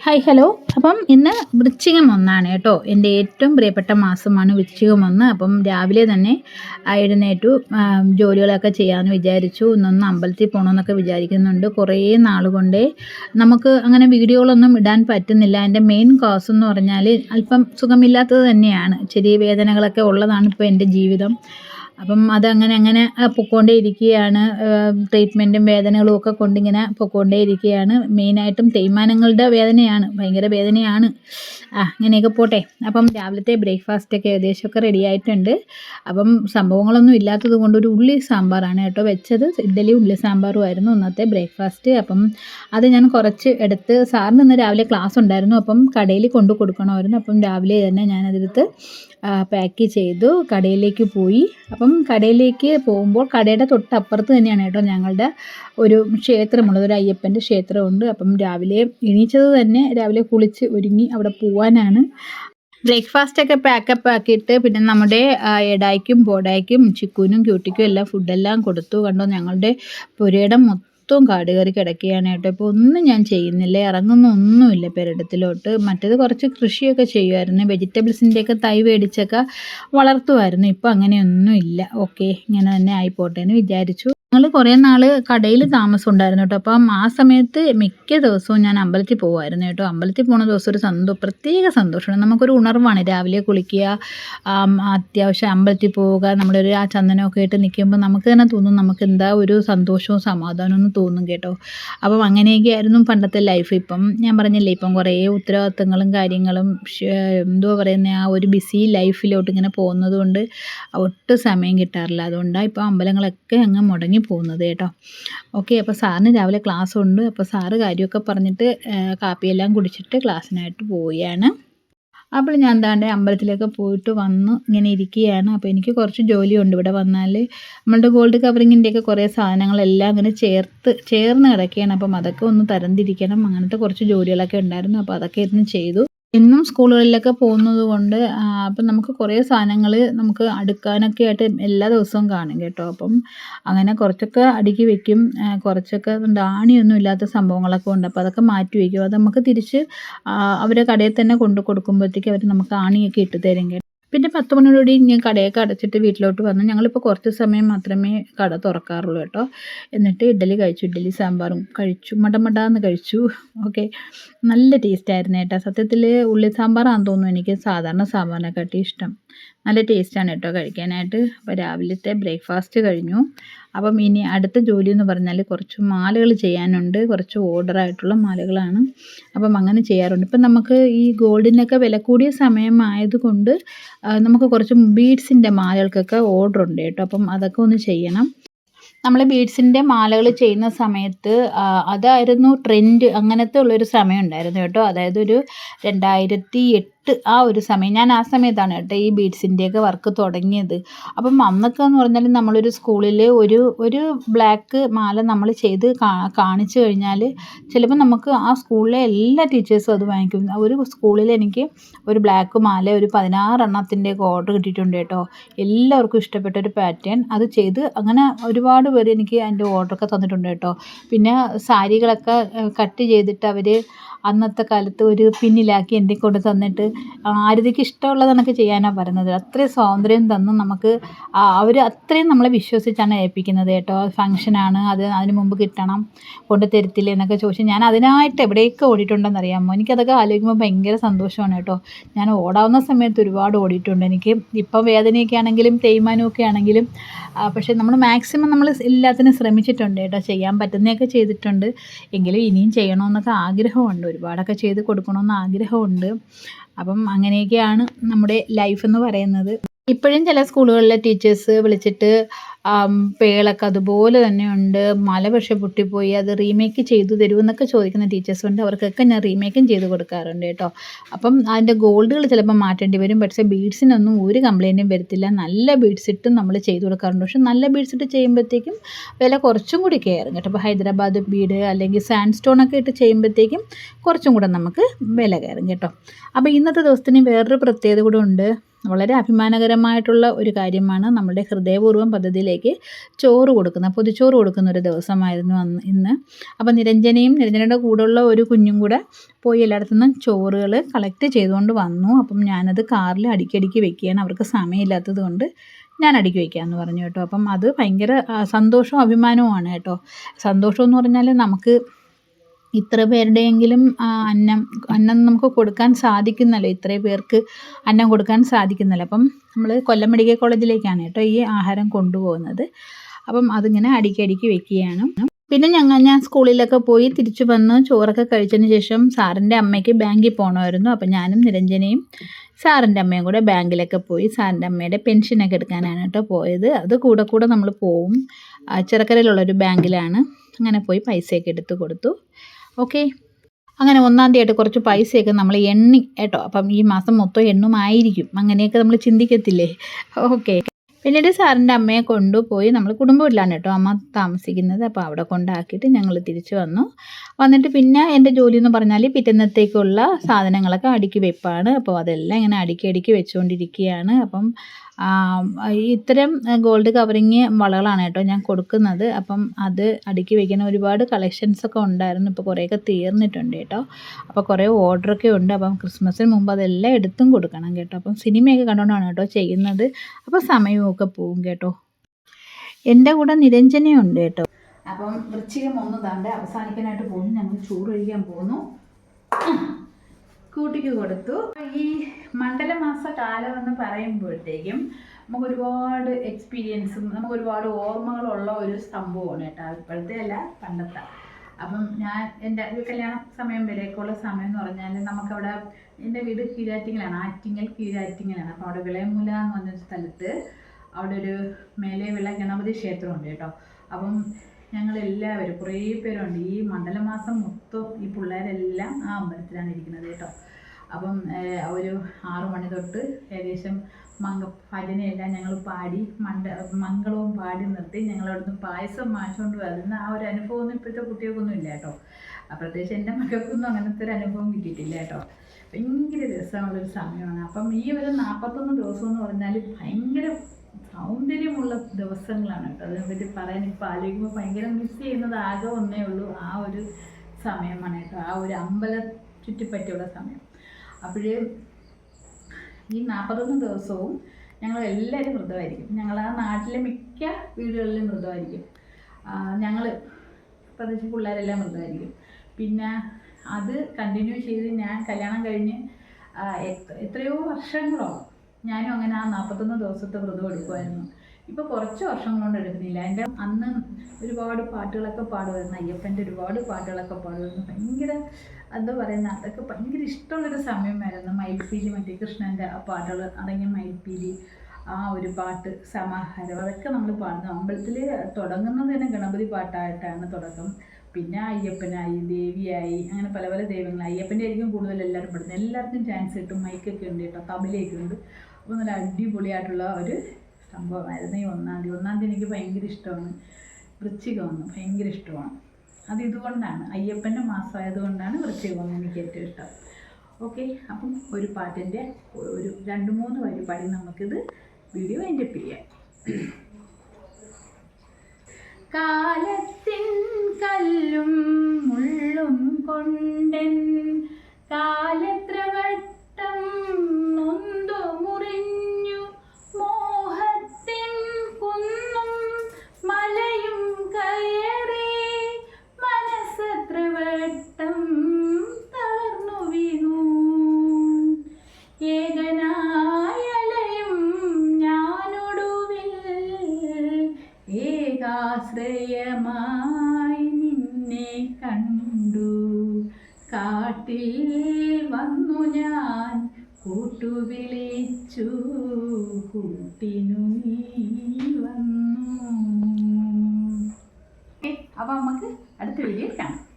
Hi hello അപ്പം ഇന്ന് വൃശ്ചികം ഒന്നാണ് കേട്ടോ. എന്റെ ഏറ്റവും പ്രിയപ്പെട്ട മാസമാണ് വൃശ്ചികം ഒന്ന്. അപ്പം രാവിലെ തന്നെ എഴുന്നേറ്റു ജോലികളൊക്കെ ചെയ്യാമെന്ന് വിചാരിച്ചു. ഇന്നൊന്ന് അമ്പലത്തിൽ പോകണമെന്നൊക്കെ വിചാരിക്കുന്നുണ്ട്. കുറേ നാൾ കൊണ്ടേ നമുക്ക് അങ്ങനെ വീഡിയോകളൊന്നും ഇടാൻ പറ്റുന്നില്ല. എന്റെ മെയിൻ കോസ് എന്ന് പറഞ്ഞാൽ അല്പം സുഖമില്ലാത്തത് തന്നെയാണ്. ചെറിയ വേദനകളൊക്കെ ഉള്ളതാണ് ഇപ്പോൾ എന്റെ ജീവിതം. അപ്പം അതങ്ങനെ അങ്ങനെ പൊയ്ക്കൊണ്ടേ ഇരിക്കുകയാണ് ട്രീറ്റ്മെന്റും വേദനകളും ഒക്കെ കൊണ്ടിങ്ങനെ പൊയ്ക്കൊണ്ടേ ഇരിക്കുകയാണ് മെയിനായിട്ടും തേയ്മാനങ്ങളുടെ വേദനയാണ് ഭയങ്കര വേദനയാണ്. ആ അങ്ങനെയൊക്കെ പോട്ടെ. അപ്പം രാവിലത്തെ ബ്രേക്ക്ഫാസ്റ്റൊക്കെ ഏകദേശമൊക്കെ റെഡി ആയിട്ടുണ്ട്. അപ്പം സംഭവങ്ങളൊന്നും ഇല്ലാത്തത് കൊണ്ട് ഒരു ഉള്ളി സാമ്പാറാണ് കേട്ടോ വെച്ചത്. ഇഡ്ഡലി ഉള്ളി സാമ്പാറുമായിരുന്നു ഇന്നത്തെ ബ്രേക്ക്ഫാസ്റ്റ്. അപ്പം അത് ഞാൻ കുറച്ച് എടുത്ത് സാറിന് ഇന്ന് രാവിലെ ക്ലാസ് ഉണ്ടായിരുന്നു. അപ്പം കടയിൽ കൊണ്ടു കൊടുക്കണമായിരുന്നു. അപ്പം രാവിലെ തന്നെ ഞാനതെടുത്ത് പാക്ക് ചെയ്തു. കടയിലേക്ക് പോയി. അപ്പം കടയിലേക്ക് പോകുമ്പോൾ കടയുടെ തൊട്ടപ്പുറത്ത് തന്നെയാണ് കേട്ടോ ഞങ്ങളുടെ ഒരു ക്ഷേത്രമുള്ളത് ഒരു അയ്യപ്പന്റെ ക്ഷേത്രമുണ്ട്. അപ്പം രാവിലെ എണീച്ചത് തന്നെ രാവിലെ കുളിച്ച് ഒരുങ്ങി അവിടെ പോവാനാണ്. ബ്രേക്ക്ഫാസ്റ്റൊക്കെ പാക്കപ്പ് ആക്കിയിട്ട് പിന്നെ നമ്മുടെ എടായ്ക്കും പോടായ്ക്കും ചിക്കുനും ക്യൂട്ടിക്കും എല്ലാം ഫുഡെല്ലാം കൊടുത്തു. കണ്ടോ ഞങ്ങളുടെ പുരയിടം മൊത്തം മൊത്തവും കാട് കയറി കിടക്കുകയാണ് കേട്ടോ ഇപ്പോൾ ഒന്നും ഞാൻ ചെയ്യുന്നില്ല. ഇറങ്ങുന്ന ഒന്നുമില്ല പെരടത്തിലോട്ട് മറ്റേത് കുറച്ച് കൃഷിയൊക്കെ ചെയ്യുമായിരുന്നു വെജിറ്റബിൾസിന്റെയൊക്കെ തൈ മേടിച്ചൊക്കെ വളർത്തുമായിരുന്നു ഇപ്പോൾ അങ്ങനെയൊന്നും ഇല്ല ഓക്കെ ഇങ്ങനെ തന്നെ ആയിപ്പോട്ടെ എന്ന് വിചാരിച്ചു. ഞങ്ങൾ കുറേ നാൾ കടയിൽ താമസം ഉണ്ടായിരുന്നു കേട്ടോ. അപ്പം ആ സമയത്ത് മിക്ക ദിവസവും ഞാൻ അമ്പലത്തിൽ പോകുമായിരുന്നു കേട്ടോ. അമ്പലത്തിൽ പോകുന്ന ദിവസം ഒരു സന്തോഷം പ്രത്യേക സന്തോഷമാണ്. നമുക്കൊരു ഉണർവാണ് രാവിലെ കുളിക്കുക അത്യാവശ്യം അമ്പലത്തിൽ പോവുക നമ്മളൊരു ആ ചന്ദനമൊക്കെ ആയിട്ട് നിൽക്കുമ്പോൾ നമുക്ക് തന്നെ തോന്നും നമുക്ക് എന്താ ഒരു സന്തോഷവും സമാധാനവും എന്ന് തോന്നും കേട്ടോ. അപ്പം അങ്ങനെയൊക്കെ ആയിരുന്നു പണ്ടത്തെ ലൈഫ് ഇപ്പം ഞാൻ പറഞ്ഞില്ലേ ഇപ്പം കുറേ ഉത്തരവാദിത്തങ്ങളും കാര്യങ്ങളും എന്തുവാ പറയുന്നത് ആ ഒരു ബിസി ലൈഫിലോട്ട് ഇങ്ങനെ പോകുന്നത് കൊണ്ട് ഒട്ടും സമയം കിട്ടാറില്ല. അതുകൊണ്ടാണ് ഇപ്പോൾ അമ്പലങ്ങളൊക്കെ അങ്ങ് മുടങ്ങി പോകുന്നത് കേട്ടോ. ഓക്കെ അപ്പോൾ സാറിന് രാവിലെ ക്ലാസ് ഉണ്ട്. അപ്പോൾ സാറ് കാര്യമൊക്കെ പറഞ്ഞിട്ട് കാപ്പിയെല്ലാം കുടിച്ചിട്ട് ക്ലാസ്സിനായിട്ട് പോവുകയാണ്. അപ്പോൾ ഞാൻ എന്താണ്ട് അമ്പലത്തിലൊക്കെ പോയിട്ട് വന്ന് ഇങ്ങനെ ഇരിക്കുകയാണ്. അപ്പോൾ എനിക്ക് കുറച്ച് ജോലിയുണ്ട്. ഇവിടെ വന്നാൽ നമ്മളുടെ ഗോൾഡ് കവറിങ്ങിന്റെയൊക്കെ കുറേ സാധനങ്ങളെല്ലാം അങ്ങനെ ചേർത്ത് ചേർന്ന് കിടക്കുകയാണ്. അപ്പം അതൊക്കെ ഒന്ന് തരംതിരിക്കണം. അങ്ങനത്തെ കുറച്ച് ജോലികളൊക്കെ ഉണ്ടായിരുന്നു. അപ്പോൾ അതൊക്കെ ഇരുന്ന് ചെയ്തു. എന്നും സ്കൂളുകളിലൊക്കെ പോകുന്നത് കൊണ്ട് അപ്പം നമുക്ക് കുറേ സാധനങ്ങൾ നമുക്ക് അടുക്കാനൊക്കെ ആയിട്ട് എല്ലാ ദിവസവും കാണും കേട്ടോ. അപ്പം അങ്ങനെ കുറച്ചൊക്കെ അടുക്കി വെക്കും. കുറച്ചൊക്കെ ഡാണിയൊന്നും ഇല്ലാത്ത സംഭവങ്ങളൊക്കെ ഉണ്ട്. അപ്പോൾ അതൊക്കെ മാറ്റി വയ്ക്കും അത് നമുക്ക് തിരിച്ച് അവരെ കടയിൽ തന്നെ കൊണ്ട് കൊടുക്കുമ്പോഴത്തേക്ക് അവർ നമുക്ക് ആണിയൊക്കെ ഇട്ട് തരും കേട്ടോ. പിന്നെ പത്ത് മണിയോടുകൂടി ഞാൻ കടയൊക്കെ അടച്ചിട്ട് വീട്ടിലോട്ട് വന്നു. ഞങ്ങളിപ്പോൾ കുറച്ച് സമയം മാത്രമേ കട തുറക്കാറുള്ളൂ കേട്ടോ. എന്നിട്ട് ഇഡ്ഡലി കഴിച്ചു. ഇഡ്ഡലി സാമ്പാറും കഴിച്ചു. മടമടാന്ന് കഴിച്ചു. ഓക്കെ. നല്ല ടേസ്റ്റ് ആയിരുന്നു കേട്ടോ. സത്യത്തിൽ ഉള്ളി സാമ്പാറാണെന്ന് തോന്നുന്നു എനിക്ക് സാധാരണ സാമ്പാറിനെക്കാട്ടി ഇഷ്ടം. നല്ല ടേസ്റ്റാണ് കേട്ടോ കഴിക്കാനായിട്ട്. അപ്പോൾ രാവിലത്തെ ബ്രേക്ക്ഫാസ്റ്റ് കഴിഞ്ഞു. അപ്പം ഇനി അടുത്ത ജോലി എന്ന് പറഞ്ഞാൽ കുറച്ച് മാലകൾ ചെയ്യാനുണ്ട്. കുറച്ച് ഓർഡർ ആയിട്ടുള്ള മാലകളാണ്. അപ്പം അങ്ങനെ ചെയ്യാറുണ്ട്. ഇപ്പം നമുക്ക് ഈ ഗോൾഡിനൊക്കെ വില കൂടിയ സമയമായതുകൊണ്ട് നമുക്ക് കുറച്ച് ബീഡ്സിന്റെ മാലകൾക്കൊക്കെ ഓർഡർ ഉണ്ട് കേട്ടോ. അപ്പം അതൊക്കെ ഒന്ന് ചെയ്യണം. നമ്മൾ ബീഡ്സിന്റെ മാലകൾ ചെയ്യുന്ന സമയത്ത് അതായിരുന്നു ട്രെൻഡ് അങ്ങനത്തെ ഉള്ളൊരു സമയം ഉണ്ടായിരുന്നു കേട്ടോ. അതായത് ഒരു രണ്ടായിരത്തി എട്ട് ആ ഒരു സമയം ഞാൻ ആ സമയത്താണ് കേട്ടോ ഈ ബീഡ്സിന്റെയൊക്കെ വർക്ക് തുടങ്ങിയത്. അപ്പം അന്നൊക്കെ എന്ന് പറഞ്ഞാൽ നമ്മളൊരു സ്കൂളിൽ ഒരു ഒരു ബ്ലാക്ക് മാല നമ്മൾ ചെയ്ത് കാണിച്ചു കഴിഞ്ഞാൽ ചിലപ്പോൾ നമുക്ക് ആ സ്കൂളിലെ എല്ലാ ടീച്ചേഴ്സും അത് വാങ്ങിക്കും. ഒരു സ്കൂളിൽ എനിക്ക് ഒരു ബ്ലാക്ക് മാല ഒരു പതിനാറെണ്ണത്തിന്റെയൊക്കെ ഓർഡർ കിട്ടിയിട്ടുണ്ട് കേട്ടോ. എല്ലാവർക്കും ഇഷ്ടപ്പെട്ട ഒരു പാറ്റേൺ. അത് ചെയ്ത് അങ്ങനെ ഒരുപാട് പേര് എനിക്ക് അതിന്റെ ഓർഡറൊക്കെ തന്നിട്ടുണ്ട് കേട്ടോ. പിന്നെ സാരികളൊക്കെ കട്ട് ചെയ്തിട്ട് അവർ അന്നത്തെ കാലത്ത് ഒരു പിന്നിലാക്കി എന്തെങ്കിലും കൊണ്ട് തന്നിട്ട് ആരതിക്ക് ഇഷ്ടമുള്ളത് കണക്ക് ചെയ്യാനാണ് പറയുന്നത്. അത്രയും സ്വാതന്ത്ര്യം തന്ന് നമുക്ക് അവർ അത്രയും നമ്മളെ വിശ്വസിച്ചാണ് ഏൽപ്പിക്കുന്നത് കേട്ടോ. ഫംഗ്ഷനാണ് അത് അതിന് മുമ്പ് കിട്ടണം കൊണ്ട് തരത്തില്ല എന്നൊക്കെ ചോദിച്ചു ഞാൻ അതിനായിട്ട് എവിടെയൊക്കെ ഓടിയിട്ടുണ്ടെന്ന് അറിയാമോ? എനിക്കതൊക്കെ ആലോചിക്കുമ്പോൾ ഭയങ്കര സന്തോഷമാണ് കേട്ടോ. ഞാൻ ഓടാവുന്ന സമയത്ത് ഒരുപാട് ഓടിയിട്ടുണ്ട്. എനിക്ക് ഇപ്പം വേദനയൊക്കെ ആണെങ്കിലും തേയ്മാനമൊക്കെ ആണെങ്കിലും പക്ഷേ നമ്മൾ മാക്സിമം നമ്മൾ എല്ലാത്തിനും ശ്രമിച്ചിട്ടുണ്ട് കേട്ടോ. ചെയ്യാൻ പറ്റുന്നതൊക്കെ ചെയ്തിട്ടുണ്ട്. എങ്കിലും ഇനിയും ചെയ്യണമെന്നൊക്കെ ആഗ്രഹമുണ്ട്. ഒരുപാടൊക്കെ ചെയ്ത് കൊടുക്കണമെന്ന് ആഗ്രഹമുണ്ട്. അപ്പം അങ്ങനെയൊക്കെയാണ് നമ്മുടെ ലൈഫ് എന്ന് പറയുന്നത്. ഇപ്പോഴും ചില സ്കൂളുകളിലെ ടീച്ചേഴ്സ് വിളിച്ചിട്ട് പേളൊക്കെ അതുപോലെ തന്നെ ഉണ്ട്. മല പക്ഷെ പൊട്ടിപ്പോയി. അത് റീമേക്ക് ചെയ്തു തരുമെന്നൊക്കെ ചോദിക്കുന്ന ടീച്ചേഴ്സ് ഉണ്ട്. അവർക്കൊക്കെ ഞാൻ റീമേക്കും ചെയ്ത് കൊടുക്കാറുണ്ട് കേട്ടോ. അപ്പം അതിന്റെ ഗോൾഡുകൾ ചിലപ്പോൾ മാറ്റേണ്ടി വരും. പക്ഷേ ബീഡ്സിനൊന്നും ഒരു കംപ്ലൈന്റും വരത്തില്ല. നല്ല ബീഡ്സ് ഇട്ടും നമ്മൾ ചെയ്ത് കൊടുക്കാറുണ്ട്. പക്ഷെ നല്ല ബീഡ്സ് ഇട്ട് ചെയ്യുമ്പോഴത്തേക്കും വില കുറച്ചും കൂടി കയറും കേട്ടോ. അപ്പോൾ ഹൈദരാബാദ് ബീഡ് അല്ലെങ്കിൽ സാൻഡ് സ്റ്റോണൊക്കെ ഇട്ട് ചെയ്യുമ്പോഴത്തേക്കും കുറച്ചും കൂടെ നമുക്ക് വില കയറും കേട്ടോ. അപ്പോൾ ഇന്നത്തെ ദിവസത്തിന് വേറൊരു പ്രത്യേകത കൂടെ ഉണ്ട്. വളരെ അഭിമാനകരമായിട്ടുള്ള ഒരു കാര്യമാണ്. നമ്മുടെ ഹൃദയപൂർവം പദ്ധതിയിലേക്ക് വീട്ടിലേക്ക് ചോറ് കൊടുക്കുന്ന പൊതിച്ചോറ് കൊടുക്കുന്ന ഒരു ദിവസമായിരുന്നു അന്ന് ഇന്ന്. അപ്പോൾ നിരഞ്ജനയും നിരഞ്ജനയുടെ കൂടെയുള്ള ഒരു കുഞ്ഞും കൂടെ പോയി എല്ലായിടത്തു നിന്നും ചോറുകൾ കളക്ട് ചെയ്തുകൊണ്ട് വന്നു. അപ്പം ഞാനത് കാറിൽ അടിക്കടിക്ക് വെക്കുകയാണ്. അവർക്ക് സമയമില്ലാത്തത് കൊണ്ട് ഞാൻ അടിക്കി വയ്ക്കാമെന്ന് പറഞ്ഞു കേട്ടോ. അപ്പം അത് ഭയങ്കര സന്തോഷവും അഭിമാനവുമാണ് കേട്ടോ. സന്തോഷം എന്ന് പറഞ്ഞാൽ നമുക്ക് ഇത്ര പേരുടെയെങ്കിലും അന്നം അന്നം നമുക്ക് കൊടുക്കാൻ സാധിക്കുന്നല്ലോ. ഇത്രയും പേർക്ക് അന്നം കൊടുക്കാൻ സാധിക്കുന്നല്ലോ. അപ്പം നമ്മൾ കൊല്ലം മെഡിക്കൽ കോളേജിലേക്കാണ് കേട്ടോ ഈ ആഹാരം കൊണ്ടുപോകുന്നത്. അപ്പം അതിങ്ങനെ അടുക്കി വെക്കുകയാണ്. പിന്നെ ഞങ്ങൾ ഞാൻ സ്കൂളിലൊക്കെ പോയി തിരിച്ചു വന്ന് ചോറൊക്കെ കഴിച്ചതിന് ശേഷം സാറിന്റെ അമ്മയ്ക്ക് ബാങ്കിൽ പോകണമായിരുന്നു അപ്പം ഞാനും നിരഞ്ജനയും സാറിന്റെ അമ്മയും കൂടെ ബാങ്കിലൊക്കെ പോയി സാറിന്റെ അമ്മയുടെ പെൻഷനൊക്കെ എടുക്കാനാണ് കേട്ടോ പോയത്. അത് കൂടെ കൂടെ നമ്മൾ പോവും. ചിറക്കരയിലുള്ളൊരു ബാങ്കിലാണ്. അങ്ങനെ പോയി പൈസയൊക്കെ എടുത്ത് കൊടുത്തു. ഓക്കെ. അങ്ങനെ ഒന്നാം തീയതി കുറച്ച് പൈസയൊക്കെ നമ്മൾ എണ്ണി കേട്ടോ. അപ്പം ഈ മാസം മൊത്തം എണ്ണുമായിരിക്കും. അങ്ങനെയൊക്കെ നമ്മൾ ചിന്തിക്കത്തില്ലേ? ഓക്കെ. പിന്നീട് സാറിന്റെ അമ്മയെ കൊണ്ടുപോയി നമ്മൾ കുടുംബമില്ലാണ് കേട്ടോ. അമ്മ താമസിക്കുന്നത്. അപ്പോൾ അവിടെ കൊണ്ടാക്കിയിട്ട് ഞങ്ങൾ തിരിച്ചു വന്നു. വന്നിട്ട് പിന്നെ എന്റെ ജോലി എന്ന് പറഞ്ഞാൽ പിറ്റന്നത്തേക്കുള്ള സാധനങ്ങളൊക്കെ അടുക്കി വെപ്പാണ്. അപ്പോൾ അതെല്ലാം ഇങ്ങനെ അടുക്കി അടുക്കി വെച്ചുകൊണ്ടിരിക്കുകയാണ്. അപ്പം ഇത്തരം ഗോൾഡ് കവറിങ് വളകളാണ് കേട്ടോ ഞാൻ കൊടുക്കുന്നത്. അപ്പം അത് അടുക്കി വയ്ക്കുന്ന ഒരുപാട് കളക്ഷൻസ് ഒക്കെ ഉണ്ടായിരുന്നു. ഇപ്പോൾ കുറേയൊക്കെ തീർന്നിട്ടുണ്ട് കേട്ടോ. അപ്പോൾ കുറേ ഓർഡറൊക്കെ ഉണ്ട്. അപ്പം ക്രിസ്മസിന് മുമ്പ് അതെല്ലാം എടുത്തും കൊടുക്കണം കേട്ടോ. അപ്പം സിനിമയൊക്കെ കണ്ടുകൊണ്ടാണ് കേട്ടോ ചെയ്യുന്നത്. അപ്പോൾ സമയമൊക്കെ പോവും കേട്ടോ. എന്റെ കൂടെ നിരഞ്ജനയുണ്ട് കേട്ടോ. അപ്പം വൃശ്ചികം ഒന്ന് താണ്ട് അവസാനിക്കാനായിട്ട് പോകുന്നു. ഞങ്ങൾ ചോറ് കഴിക്കാൻ പോകുന്നു. കൂട്ടിക്ക് കൊടുത്തു. ഈ മണ്ഡലമാസ കാലം എന്ന് പറയുമ്പോഴത്തേക്കും നമുക്ക് ഒരുപാട് എക്സ്പീരിയൻസും നമുക്ക് ഒരുപാട് ഓർമ്മകളുള്ള ഒരു സംഭവമാണ് കേട്ടോ. ഇപ്പോഴത്തെ അല്ല പണ്ടത്തെ. അപ്പം ഞാൻ എന്റെ ഒരു കല്യാണ സമയം വരെയൊക്കെയുള്ള സമയം എന്ന് പറഞ്ഞാൽ നമുക്കവിടെ എന്റെ വീട് കീഴാറ്റിങ്ങലാണ് ആറ്റിങ്ങൽ കീഴാറ്റിങ്ങലാണ്. അപ്പോൾ അവിടെ വിളയമുല എന്ന് പറഞ്ഞൊരു സ്ഥലത്ത് അവിടെ ഒരു മേലെ വിള ഗണപതി ക്ഷേത്രമുണ്ട് കേട്ടോ. അപ്പം ഞങ്ങളെല്ലാവരും കുറേ പേരുണ്ട്. ഈ മണ്ഡലമാസം മൊത്തം ഈ പിള്ളേരെല്ലാം ആ അമ്പലത്തിലാണ് ഇരിക്കുന്നത് കേട്ടോ. അപ്പം ഒരു ആറു മണി തൊട്ട് ഏകദേശം മംഗ ഭജനയെല്ലാം ഞങ്ങൾ പാടി മണ്ട മംഗളവും പാടി നിർത്തി ഞങ്ങൾ അവിടുന്ന് പായസം മാച്ചുകൊണ്ട് വരുന്ന ആ ഒരു അനുഭവമൊന്നും ഇപ്പോഴത്തെ കുട്ടികൾക്കൊന്നും ഇല്ല കേട്ടോ. പ്രത്യേകിച്ച് എന്റെ മകൾക്കൊന്നും അങ്ങനത്തെ ഒരു അനുഭവം കിട്ടിയിട്ടില്ല കേട്ടോ. ഭയങ്കര രസമുള്ളൊരു സമയമാണ്. അപ്പം ഈ ഒരു നാൽപ്പത്തൊന്ന് ദിവസം എന്ന് പറഞ്ഞാൽ ഭയങ്കര സൗന്ദര്യമുള്ള ദിവസങ്ങളാണ് കേട്ടോ. അതിനെപ്പറ്റി പറയാൻ ഇപ്പോൾ ആലോചിക്കുമ്പോൾ ഭയങ്കര മിസ് ചെയ്യുന്നത് ആകെ ഒന്നേ ഉള്ളൂ ആ ഒരു സമയമാണ് കേട്ടോ. ആ ഒരു അമ്പല ചുറ്റിപ്പറ്റിയുള്ള സമയം. അപ്പോഴേ ഈ നാൽപ്പത്തൊന്ന് ദിവസവും ഞങ്ങൾ എല്ലാവരും വ്രതമായിരിക്കും ഞങ്ങൾ ആ നാട്ടിലെ മിക്ക വീടുകളിലും വ്രതമായിരിക്കും ഞങ്ങൾ പ്രത്യേകിച്ച് പിള്ളേരെല്ലാം വ്രതമായിരിക്കും പിന്നെ അത് കണ്ടിന്യൂ ചെയ്ത് ഞാൻ കല്യാണം കഴിഞ്ഞ് എത്രയോ വർഷങ്ങളോ ഞാനും അങ്ങനെ ആ നാൽപ്പത്തൊന്ന് ദിവസത്തെ വ്രതം എടുക്കുമായിരുന്നു ഇപ്പോൾ കുറച്ച് വർഷം കൊണ്ട് എടുക്കുന്നില്ല. എന്റെ അന്ന് ഒരുപാട് പാട്ടുകളൊക്കെ പാടുമായിരുന്നു. അയ്യപ്പന്റെ ഒരുപാട് പാട്ടുകളൊക്കെ പാടുമായിരുന്നു. ഭയങ്കര എന്താ പറയുന്ന അതൊക്കെ ഭയങ്കര ഇഷ്ടമുള്ളൊരു സമയമായിരുന്നു. മയിൽപ്പീലി മറ്റേ കൃഷ്ണന്റെ ആ പാട്ടുകൾ അടങ്ങിയ മയിൽപ്പീലി ആ ഒരു പാട്ട് സമാഹാരം അതൊക്കെ നമ്മൾ പാടുന്നു അമ്പലത്തിൽ തുടങ്ങുന്നത് തന്നെ ഗണപതി പാട്ടായിട്ടാണ് തുടക്കം. പിന്നെ അയ്യപ്പനായി ദേവിയായി അങ്ങനെ പല പല ദൈവങ്ങൾ. അയ്യപ്പന്റെ ആയിരിക്കും കൂടുതൽ എല്ലാവരും പെടുന്നത്. എല്ലാവർക്കും ചാൻസ് കിട്ടും മൈക്കൊക്കെ ഉണ്ട് കേട്ടോ തമിലൊക്കെ ഉണ്ട്. അപ്പോൾ നല്ല അടിപൊളിയായിട്ടുള്ള ഒരു സംഭവമായിരുന്നു. ഈ ഒന്നാം തീയതി ഒന്നാം തീയതി എനിക്ക് ഭയങ്കര ഇഷ്ടമാണ്. വൃശ്ചികമെന്ന് ഭയങ്കര ഇഷ്ടമാണ്. അത് ഇതുകൊണ്ടാണ് അയ്യപ്പന്റെ മാസമായതുകൊണ്ടാണ് വൃശ്ചികം എനിക്ക് ഏറ്റവും ഇഷ്ടം. ഓക്കെ അപ്പം ഒരു പാട്ടിന്റെ ഒരു രണ്ട് മൂന്ന് വരി പാടി നമുക്കിത് വീഡിയോ എന്റെ ചെയ്യാം. കാലത്തിൻ കല്ലും മുള്ളും കൊണ്ടൻ കാലത്ര വട്ടം നൊന്തു മുറിഞ്ഞു കാട്ടിൽ വന്നു ഞാൻ കൂട്ടുവിളിച്ചു. കൂട്ടിനു നീ വന്നു. അപ്പം നമുക്ക് അടുത്ത വീഡിയോ കാണാം.